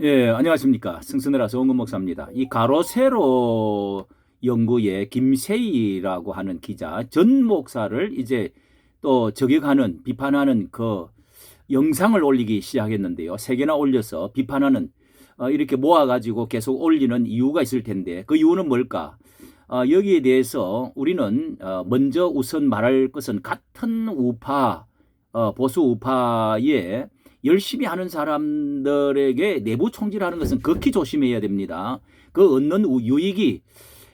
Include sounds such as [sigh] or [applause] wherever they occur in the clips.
예, 안녕하십니까. 승선이라 서원근 목사입니다. 이 가로 세로 연구의 김세희라고 하는 기자, 전 목사를 이제 또 저격하는, 비판하는 그 영상을 올리기 시작했는데요. 세 개나 올려서 비판하는, 어, 이렇게 모아가지고 계속 올리는 이유가 있을 텐데, 그 이유는 뭘까? 어, 여기에 대해서 우리는 어, 먼저 우선 말할 것은 같은 우파, 어, 보수 우파의 열심히 하는 사람들에게 내부 총질하는 것은 극히 조심해야 됩니다. 그 얻는 우- 유익이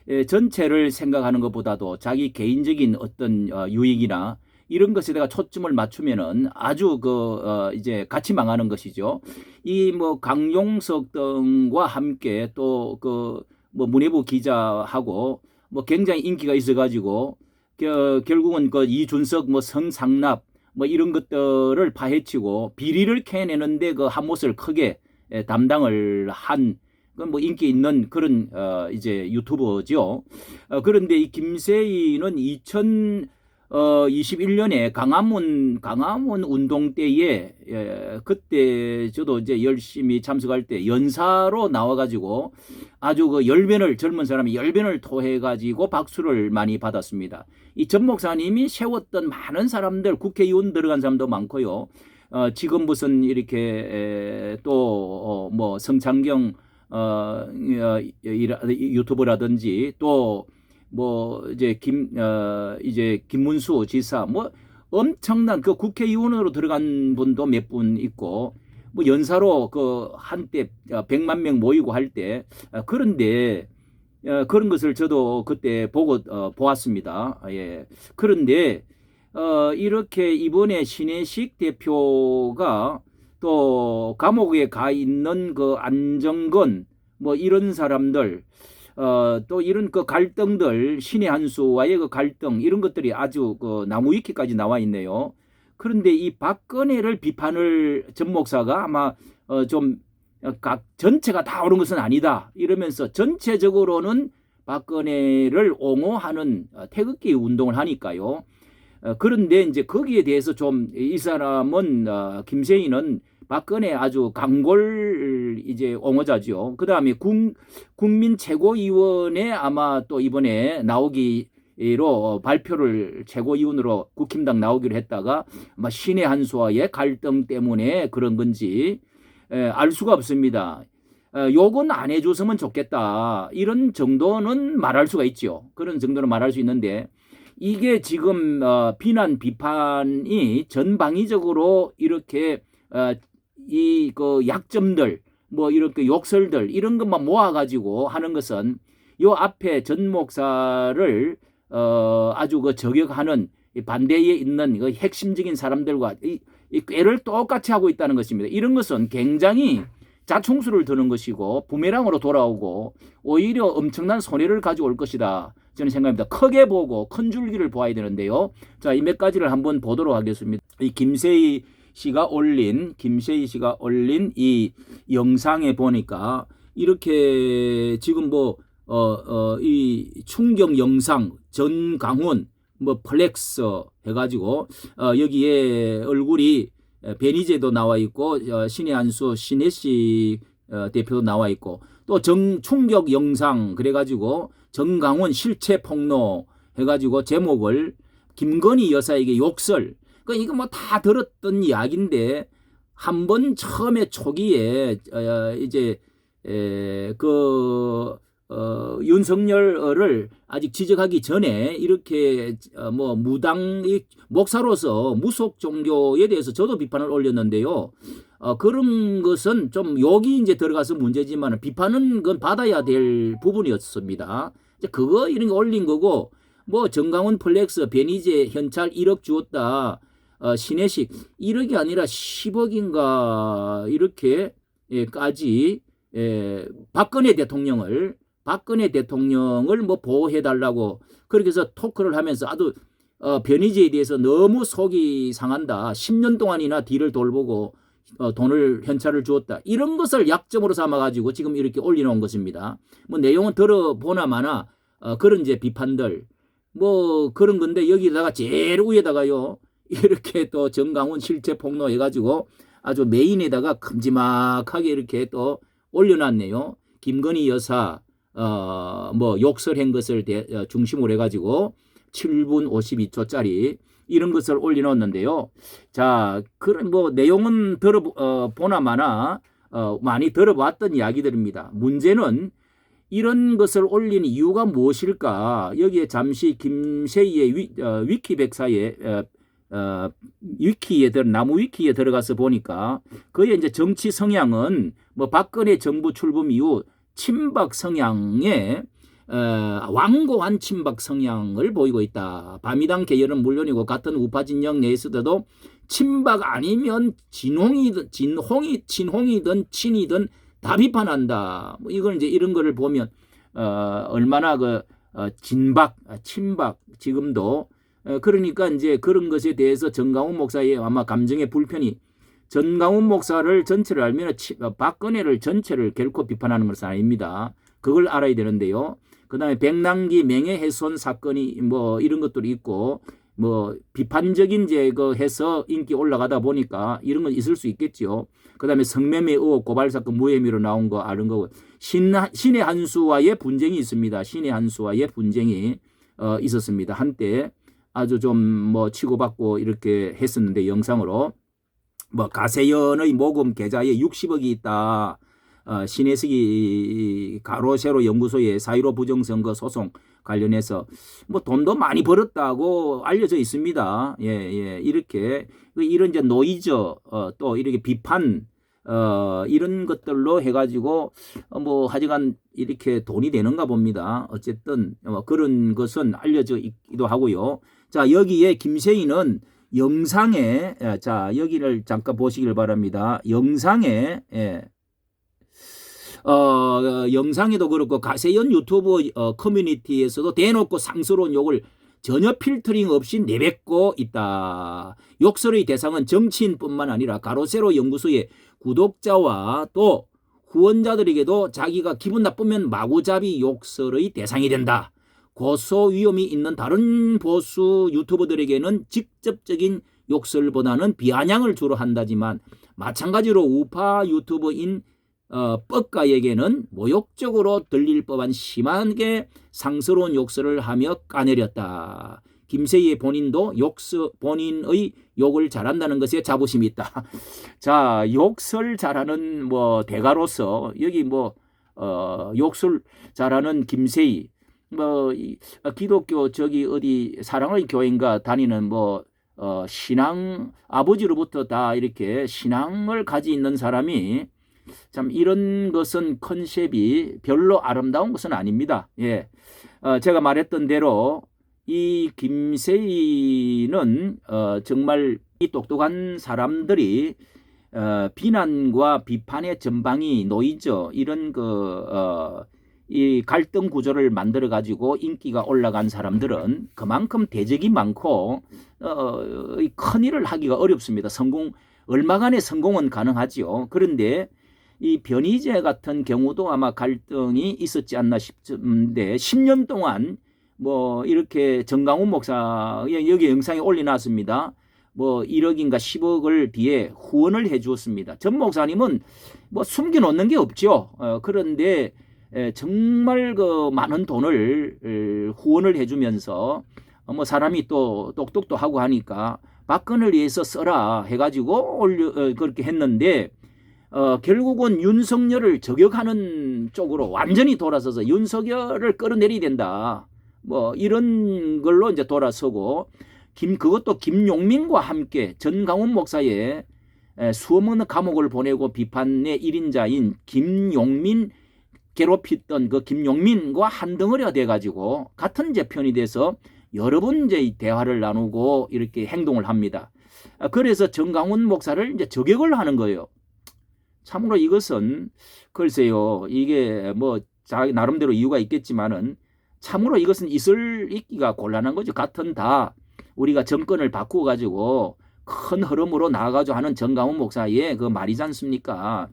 에, 전체를 생각하는 것보다도 자기 개인적인 어떤 어, 유익이나 이런 것에다가 초점을 맞추면은 아주 그 어, 이제 같이 망하는 것이죠. 이 뭐 강용석 등과 함께 또 그 뭐 문해부 기자하고 뭐 굉장히 인기가 있어가지고 겨, 결국은 그 이준석 뭐 성상납 뭐 이런 것들을 파헤치고 비리를 캐내는데 그 한 몫을 크게 에, 담당을 한 그건 뭐 인기 있는 그런 어 이제 유튜버죠. 어 그런데 이 김세희는 2021년에 강화문 강화문 운동 때에 예, 그때 저도 이제 열심히 참석할 때 연사로 나와 가지고 아주 그 열변을 젊은 사람이 열변을 토해 가지고 박수를 많이 받았습니다. 이 전 목사님이 세웠던 많은 사람들 국회의원 들어간 사람도 많고요. 어, 지금 무슨 이렇게 또뭐 성창경 어, 어, 이라- 유튜브라든지 또 뭐 이제 김 어, 이제 김문수 지사 뭐 엄청난 그 국회의원으로 들어간 분도 몇 분 있고 뭐 연사로 그 한때 어, 100만 명 모이고 할 때 그런데 어, 그런 것을 저도 그때 보고 어, 보았습니다. 예. 그런데 어, 이렇게 이번에 신혜식 대표가 또 감옥에 가 있는 그 안정건 뭐 이런 사람들 어, 또 이런 그 갈등들 신의 한 수와의 그 갈등 이런 것들이 아주 그 나무 위키까지 나와 있네요. 그런데 이 박근혜를 비판을 전 목사가 아마 어, 좀각 전체가 다 옳은 것은 아니다 이러면서 전체적으로는 박근혜를 옹호하는 어, 태극기 운동을 하니까요. 어, 그런데 이제 거기에 대해서 좀 이 사람은 어, 김세희는 박근혜 아주 강골 이제 옹호자죠. 그 다음에 국민 최고위원회 아마 또 이번에 나오기 로 발표를 최고위원으로 국힘당 나오기로 했다가 아마 신의 한수와의 갈등 때문에 그런 건지 에, 알 수가 없습니다. 어, 욕은 안 해줬으면 좋겠다. 이런 정도는 말할 수가 있죠. 그런 정도는 말할 수 있는데 이게 지금 어, 비난 비판이 전방위적으로 이렇게 어, 이 그 약점들 뭐 이렇게 욕설들 이런 것만 모아가지고 하는 것은 요 앞에 전 목사를 어, 아주 그 저격하는 이 반대에 있는 그 핵심적인 사람들과 이, 이 꾀를 똑같이 하고 있다는 것입니다. 이런 것은 굉장히 자충수를 드는 것이고 부메랑으로 돌아오고 오히려 엄청난 손해를 가지고 올 것이다. 저는 생각합니다. 크게 보고 큰 줄기를 보아야 되는데요. 자, 이 몇 가지를 한번 보도록 하겠습니다. 이 김세희 씨가 올린 김세희 씨가 올린 이 영상에 보니까 이렇게 지금 뭐 어 어 이 충격 영상 전강훈 뭐 플렉스 해가지고 어 여기에 얼굴이 베니제도 나와 있고 어, 신의 한수 신혜 씨 어, 대표도 나와 있고 또 정 충격 영상 그래가지고 정강훈 실체 폭로 해가지고 제목을 김건희 여사에게 욕설 그 이거 뭐 다 들었던 이야기인데 한 번 처음에 초기에 어, 이제 에, 그 어, 윤석열을 아직 지적하기 전에 이렇게 어, 뭐 무당 목사로서 무속 종교에 대해서 저도 비판을 올렸는데요. 어, 그런 것은 좀 욕이 이제 들어가서 문제지만 비판은 그건 받아야 될 부분이었습니다. 이제 그거 이런 거 올린 거고 뭐 정강훈 플렉스 베니제 현찰 1억 주었다. 어, 신혜식 1억이 아니라 10억인가 이렇게까지 예, 박근혜 대통령을 박근혜 대통령을 뭐 보호해 달라고 그렇게 해서 토크를 하면서 아주 어, 변희재에 대해서 너무 속이 상한다. 10년 동안이나 뒤를 돌보고 어, 돈을 현찰을 주었다. 이런 것을 약점으로 삼아 가지고 지금 이렇게 올려놓은 것입니다. 뭐 내용은 들어보나 마나 어, 그런 이제 비판들 뭐 그런 건데 여기다가 제일 위에다가요 이렇게 또 정강훈 실체 폭로 해가지고 아주 메인에다가 큼지막하게 이렇게 또 올려놨네요. 김건희 여사 어, 뭐 욕설한 것을 대, 어, 중심으로 해가지고 7분 52초짜리 이런 것을 올려놓았는데요. 자, 그런 뭐 내용은 들어 어, 보나 마나 어, 많이 들어봤던 이야기들입니다. 문제는 이런 것을 올린 이유가 무엇일까? 여기에 잠시 김세희의 위, 어, 위키 백사에 어, 어, 위키에 들 나무 위키에 들어가서 보니까 그의 이제 정치 성향은 뭐 박근혜 정부 출범 이후 친박 성향의 어, 완고한 친박 성향을 보이고 있다. 바미당 계열은 물론이고 같은 우파 진영 내에서도 친박 아니면 진홍이든 진홍이 친홍이든 친이든 다 비판한다. 뭐 이걸 이제 이런 거를 보면 어, 얼마나 그 어, 진박, 아, 친박 지금도 어, 그러니까 이제 그런 것에 대해서 정강훈 목사의 아마 감정의 불편이 전강훈 목사를 전체를 알면 치- 어, 박근혜를 전체를 결코 비판하는 것은 아닙니다. 그걸 알아야 되는데요. 그 다음에 백남기 명예훼손 사건이 뭐 이런 것들이 있고 뭐 비판적인 제거 해서 인기 올라가다 보니까 이런 건 있을 수 있겠지요. 그다음에 성매매 의혹 고발 사건 무혐의로 나온 거 아는 거고 신 신의 한수와의 분쟁이 있습니다. 신의 한수와의 분쟁이 어, 있었습니다. 한때 아주 좀 뭐 치고받고 이렇게 했었는데 영상으로 뭐 가세연의 모금 계좌에 60억이 있다. 어, 신혜석이 가로세로 연구소에 사유로 부정선거 소송 관련해서 뭐 돈도 많이 벌었다고 알려져 있습니다. 예, 예. 이렇게 그 이런 이제 노이즈 어, 또 이렇게 비판 어, 이런 것들로 해가지고 어, 뭐 하여간 이렇게 돈이 되는가 봅니다. 어쨌든 어, 그런 것은 알려져 있기도 하고요. 자 여기에 김세희는 영상에 예, 자 여기를 잠깐 보시길 바랍니다. 영상에 예. 어, 영상에도 그렇고 가세연 유튜브 어, 커뮤니티에서도 대놓고 상스러운 욕을 전혀 필터링 없이 내뱉고 있다. 욕설의 대상은 정치인뿐만 아니라 가로세로 연구소의 구독자와 또 후원자들에게도 자기가 기분 나쁘면 마구잡이 욕설의 대상이 된다. 고소 위험이 있는 다른 보수 유튜버들에게는 직접적인 욕설보다는 비아냥을 주로 한다지만 마찬가지로 우파 유튜버인 어, 뻑가에게는 모욕적으로 들릴 법한 심하게 상스러운 욕설을 하며 까내렸다. 김세희의 본인도 욕설, 본인의 욕을 잘한다는 것에 자부심이 있다. [laughs] 자, 욕설 잘하는 뭐 대가로서 여기 뭐 어, 욕설 잘하는 김세희 뭐 이, 어, 기독교 저기 어디 사랑의 교회인가 다니는 뭐 어, 신앙 아버지로부터 다 이렇게 신앙을 가지 있는 사람이 참 이런 것은 컨셉이 별로 아름다운 것은 아닙니다. 예. 어, 제가 말했던 대로 이 김세희는 어, 정말 이 똑똑한 사람들이 어, 비난과 비판의 전방이 노이저 이런 그 어, 이 갈등 구조를 만들어 가지고 인기가 올라간 사람들은 그만큼 대적이 많고 어, 이 큰일을 하기가 어렵습니다. 성공 얼마간의 성공은 가능하지요. 그런데 이 변희재 같은 경우도 아마 갈등이 있었지 않나 싶은데 10년 동안 뭐 이렇게 정강훈 목사 여기 영상에 올려놨습니다. 뭐 1억인가 10억을 뒤에 후원을 해 주었습니다. 전 목사님은 뭐 숨겨놓는 게 없죠. 어, 그런데 에, 정말 그 많은 돈을 에, 후원을 해주면서 어, 뭐 사람이 또 똑똑도 하고 하니까 박근을 위해서 써라 해가지고 올려 어, 그렇게 했는데 어, 결국은 윤석열을 저격하는 쪽으로 완전히 돌아서서 윤석열을 끌어내려야 된다. 뭐 이런 걸로 이제 돌아서고 김 그것도 김용민과 함께 전강훈 목사의 에, 수없는 감옥을 보내고 비판의 1인자인 김용민 괴롭혔던 그 김용민과 한 덩어리가 돼가지고 같은 제 편이 돼서 여러 번 이제 대화를 나누고 이렇게 행동을 합니다. 아, 그래서 정강훈 목사를 이제 저격을 하는 거예요. 참으로 이것은 글쎄요 이게 뭐 자기 나름대로 이유가 있겠지만은 참으로 이것은 있을 있기가 곤란한 거죠. 같은 다 우리가 정권을 바꾸어 가지고 큰 흐름으로 나아가죠 하는 정강훈 목사의 그 말이지 않습니까?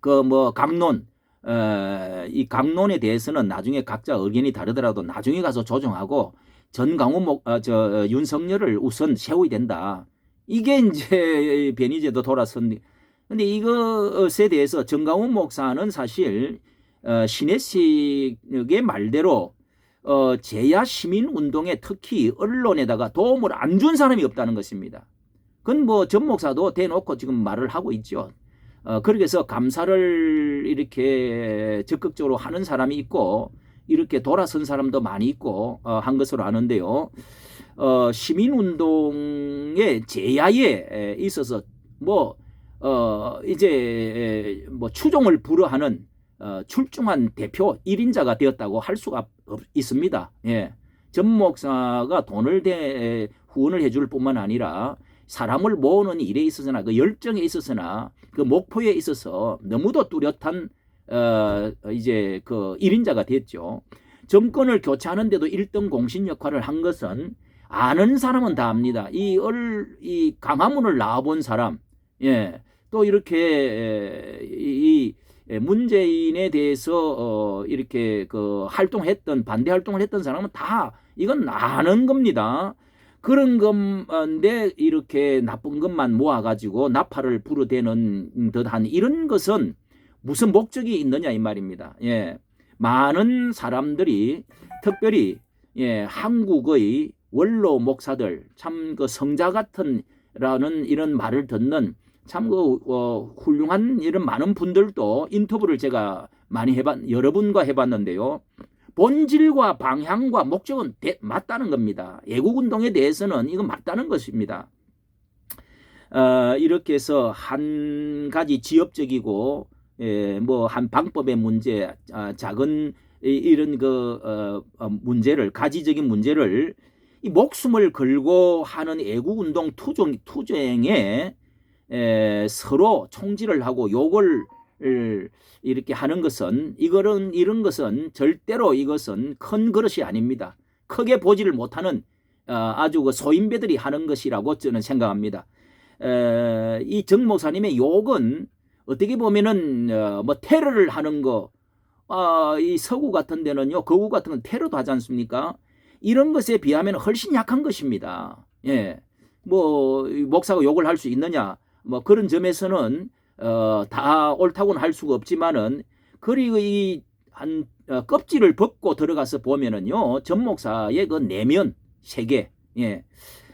그 뭐 강론 어, 이 강론에 대해서는 나중에 각자 의견이 다르더라도 나중에 가서 조정하고 전강훈 목, 어, 저 어, 윤석열을 우선 세워야 된다. 이게 이제 [laughs] 변희재도 돌아선 근데 이것에 대해서 정강훈 목사는 사실 어, 신혜식의 말대로 어, 제야 시민 운동에 특히 언론에다가 도움을 안 준 사람이 없다는 것입니다. 그건 뭐 전 목사도 대놓고 지금 말을 하고 있죠. 어, 그렇게 해서 감사를 이렇게 적극적으로 하는 사람이 있고 이렇게 돌아선 사람도 많이 있고 어, 한 것으로 아는데요. 어, 시민운동의 제야에 있어서 뭐 어, 이제 뭐 추종을 불허하는 어, 출중한 대표 1인자가 되었다고 할 수가 없, 있습니다. 예. 전 목사가 돈을 대, 후원을 해줄 뿐만 아니라 사람을 모으는 일에 있어서나 그 열정에 있어서나 그 목표에 있어서 너무도 뚜렷한 어, 이제 그 1인자가 됐죠. 정권을 교체하는데도 1등 공신 역할을 한 것은 아는 사람은 다 압니다. 이, 얼, 이 강화문을 나와본 사람, 예, 또 이렇게 이, 이 문재인에 대해서 어, 이렇게 그 활동했던 반대 활동을 했던 사람은 다 이건 아는 겁니다. 그런 건데 이렇게 나쁜 것만 모아가지고 나팔을 부르대는 듯한 이런 것은 무슨 목적이 있느냐 이 말입니다. 예, 많은 사람들이 특별히 예, 한국의 원로 목사들 참 그 성자 같은 라는 이런 말을 듣는 참그 어, 훌륭한 이런 많은 분들도 인터뷰를 제가 많이 해봤 여러 분과 해봤는데요. 본질과 방향과 목적은 대, 맞다는 겁니다. 애국 운동에 대해서는 이건 맞다는 것입니다. 어, 이렇게 해서 한 가지 지엽적이고 예, 뭐 한 방법의 문제, 아, 작은 이, 이런 그 어, 어, 문제를 가지적인 문제를 이 목숨을 걸고 하는 애국 운동 투쟁 투쟁에 에, 서로 총질을 하고 욕을 이렇게 하는 것은 이거는 이런 것은 절대로 이것은 큰 그릇이 아닙니다. 크게 보지를 못하는 어, 아주 그 소인배들이 하는 것이라고 저는 생각합니다. 에, 이정 목사님의 욕은 어떻게 보면은 어, 뭐 테러를 하는 거, 아, 이 서구 같은 데는요, 거구 같은 건 테러도 하지 않습니까? 이런 것에 비하면 훨씬 약한 것입니다. 예, 뭐 목사가 욕을 할 수 있느냐? 뭐 그런 점에서는 어, 다 옳다고는 할 수가 없지만은 그리고 이한 어, 껍질을 벗고 들어가서 보면은요 전 목사의 그 내면 세계. 예.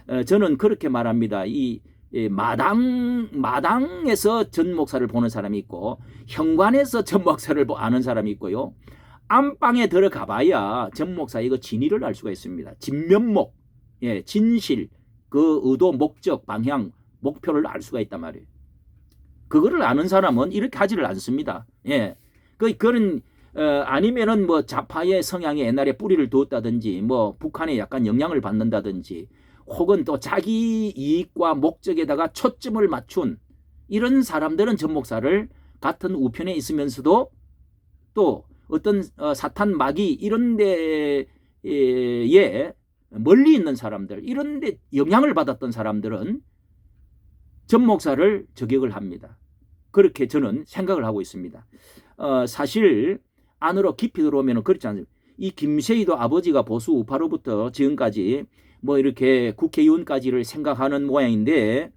어, 저는 그렇게 말합니다. 이 예, 마당 마당에서 전 목사를 보는 사람이 있고 현관에서 전 목사를 아는 사람이 있고요. 안방에 들어가 봐야 전 목사 이거 진위를 알 수가 있습니다. 진면목 예 진실 그 의도 목적 방향 목표를 알 수가 있단 말이에요. 그거를 아는 사람은 이렇게 하지를 않습니다. 예. 그, 그런, 어, 아니면은 뭐 좌파의 성향이 옛날에 뿌리를 두었다든지 뭐 북한에 약간 영향을 받는다든지 혹은 또 자기 이익과 목적에다가 초점을 맞춘 이런 사람들은 전 목사를 같은 우편에 있으면서도 또 어떤 어, 사탄 마귀 이런 데에 멀리 있는 사람들 이런 데 영향을 받았던 사람들은 전 목사를 저격을 합니다. 그렇게 저는 생각을 하고 있습니다. 어, 사실 안으로 깊이 들어오면 그렇지 않습니다. 이 김세희도 아버지가 보수 우파로부터 지금까지 뭐 이렇게 국회의원까지를 생각하는 모양인데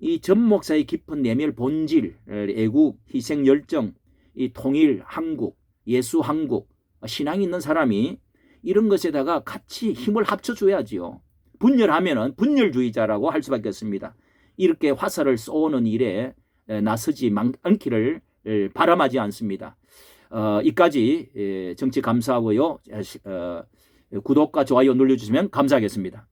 이 전 목사의 깊은 내면 본질, 애국, 희생 열정, 이 통일 한국, 예수 한국, 신앙이 있는 사람이 이런 것에다가 같이 힘을 합쳐줘야지요. 분열하면은 분열주의자라고 할 수밖에 없습니다. 이렇게 화살을 쏘는 일에 나서지 않기를 바람하지 않습니다. 어, 이까지 정치 감사하고요. 어, 구독과 좋아요 눌러주시면 감사하겠습니다.